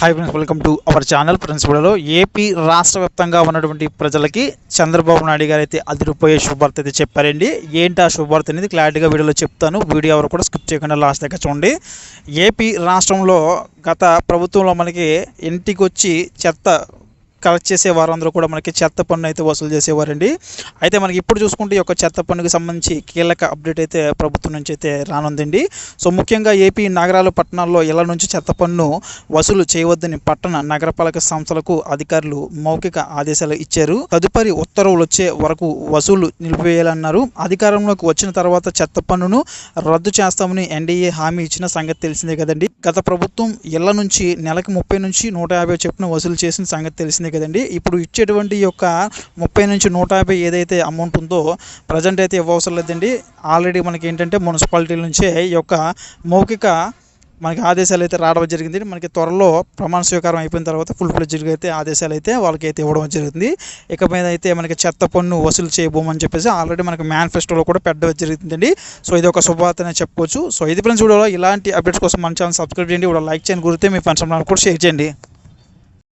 Hi friends welcome to our channel friends వీడియోలో AP రాష్ట్ర వ్యాప్తంగా ఉన్నటువంటి ప్రజలకి చంద్రబాబు నాయుడు గారు అయితే అదిరిపోయే శుభార్త అయితే చెప్పారండి. ఏంటి ఆ శుభార్త అనేది క్లారిటీగా వీడియోలో చెప్తాను. వీడియో ఎవరు కూడా స్కిప్ చేయకుండా లాస్ట్ దగ్గర చూడండి. ఏపీ రాష్ట్రంలో గత ప్రభుత్వంలో మనకి ఇంటికి వచ్చి చెత్త కలెక్ట్ చేసే వారందరూ కూడా మనకి చెత్త పన్ను అయితే వసూలు చేసేవారండి. అయితే మనకి ఇప్పుడు చూసుకుంటే ఈ యొక్క చెత్త పన్నుకి సంబంధించి కీలక అప్డేట్ అయితే ప్రభుత్వం నుంచి అయితే రానుందండి. సో ముఖ్యంగా ఏపీ నగరాలు పట్టణాల్లో ఇళ్ళ నుంచి చెత్త పన్ను వసూలు చేయవద్దని పట్టణ నగరపాలక సంస్థలకు అధికారులు మౌఖిక ఆదేశాలు ఇచ్చారు. తదుపరి ఉత్తర్వులు వచ్చే వరకు వసూలు నిలిపివేయాలన్నారు. అధికారంలోకి వచ్చిన తర్వాత చెత్త పన్నును రద్దు చేస్తామని ఎన్డీఏ హామీ ఇచ్చిన సంగతి తెలిసిందే కదండి. గత ప్రభుత్వం ఇళ్ళ నుంచి నెలకి ముప్పై నుంచి నూట యాభై చొప్పున వసూలు చేసిన సంగతి తెలిసిందే కదండి ఇప్పుడు ఇచ్చేటువంటి యొక్క ముప్పై నుంచి నూట యాభై ఏదైతే అమౌంట్ ఉందో ప్రజెంట్ అయితే ఇవ్వవసరం లేదండి. ఆల్రెడీ మనకి ఏంటంటే మున్సిపాలిటీల నుంచే ఈ యొక్క మౌఖిక మనకి ఆదేశాలు అయితే రావడం జరిగింది. మనకి త్వరలో ప్రమాణ స్వీకారం అయిపోయిన తర్వాత ఫుల్ ఫ్లెడ్జ్గా అయితే ఆదేశాలు అయితే వాళ్ళకి అయితే ఇవ్వడం జరిగింది. ఇక మీద అయితే మనకి చెత్త పన్ను వసూలు చేయబోమని చెప్పేసి ఆల్రెడీ మనకి మేనిఫెస్టోలో కూడా పెట్టడం జరిగిందండి. సో ఇది ఒక శుభవార్తనే చెప్పుకోవచ్చు. సో ఇది ఫ్రెండ్స్ వీడియోలో ఇలాంటి అప్డేట్స్ కోసం మన ఛానల్ సబ్స్క్రైబ్ చేయండి. కూడా లైక్ చేయండి. గురితే మీ ఫ్రెండ్స్ కూడా షేర్ చేయండి.